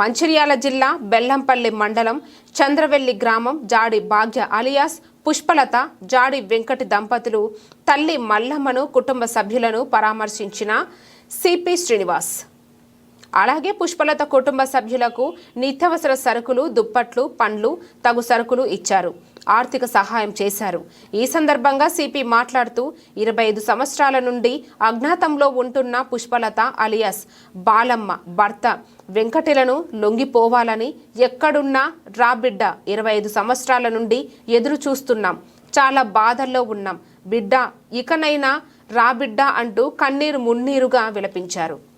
మంచిర్యాల జిల్లా బెల్లంపల్లి మండలం చంద్రవెల్లి గ్రామం జాడి భాగ్య అలియాస్ పుష్పలత జాడి వెంకటి దంపతులు తల్లి మల్లమ్మను కుటుంబ సభ్యులను పరామర్శించిన సిపి శ్రీనివాస్. అలాగే పుష్పలత కుటుంబ సభ్యులకు నిత్యావసర సరుకులు దుప్పట్లు పండ్లు తగు సరుకులు ఇచ్చారు. ఆర్థిక సహాయం చేశారు. ఈ సందర్భంగా సిపి మాట్లాడుతూ ఇరవై ఐదు సంవత్సరాల నుండి అజ్ఞాతంలో ఉంటున్న పుష్పలత అలియాస్ బాలమ్మ భర్త వెంకటలను లొంగిపోవాలని ఎక్కడున్నా రాబిడ్డ ఇరవై ఐదు సంవత్సరాల నుండి ఎదురు చూస్తున్నాం. చాలా బాధల్లో ఉన్నాం. బిడ్డ ఇకనైనా రాబిడ్డ అంటూ కన్నీరు మున్నీరుగా విలపించారు.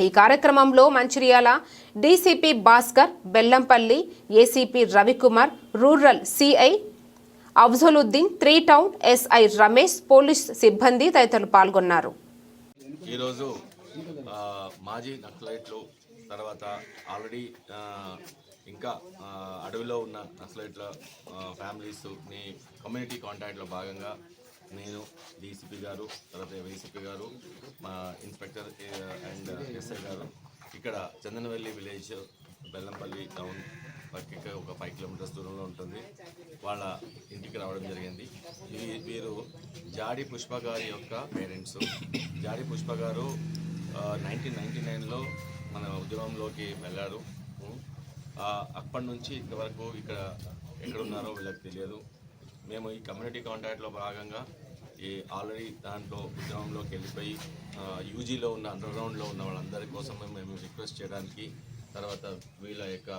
ఈ కార్యక్రమంలో Mancherial DCP Bhaskar Bellampalli ACP Ravikumar rural CI Afzaluddin three town SI Ramesh police సిబ్బంది తదితరులు పాల్గొన్నారు. ఈరోజు మాజీ నక్సలైట్లు తర్వాత ఆల్రెడీ ఇంకా అడవిలో ఉన్న నక్సలైట్ల ఆ, ఫ్యామిలీస్ని కమ్యూనిటీ కాంటాక్ట్లో భాగంగా నేను డీసీపీ గారు తర్వాత వైసీపీ గారు మా ఇన్స్పెక్టర్ అండ్ ఎస్ఐ గారు. ఇక్కడ చందనవెల్లి విలేజ్ బెల్లంపల్లి టౌన్ పక్కకి ఒక ఫైవ్ కిలోమీటర్స్ దూరంలో ఉంటుంది. వాళ్ళ ఇంటికి రావడం జరిగింది. వీరు జాడి పుష్ప గారి యొక్క పేరెంట్స్. జాడి పుష్ప గారు నైన్టీన్ నైన్టీ నైన్లో మన ఉద్యమంలోకి వెళ్ళారు. అప్పటి నుంచి ఇంతవరకు ఇక్కడ ఎక్కడున్నారో వీళ్ళకి తెలియదు. మేము ఈ కమ్యూనిటీ కాంటాక్ట్లో భాగంగా ఈ ఆల్రెడీ దాంట్లో ఉద్యమంలోకి వెళ్ళిపోయి యూజీలో ఉన్న అండర్ గ్రౌండ్లో ఉన్న వాళ్ళందరి కోసం మేము రిక్వెస్ట్ చేయడానికి తర్వాత వీళ్ళ యొక్క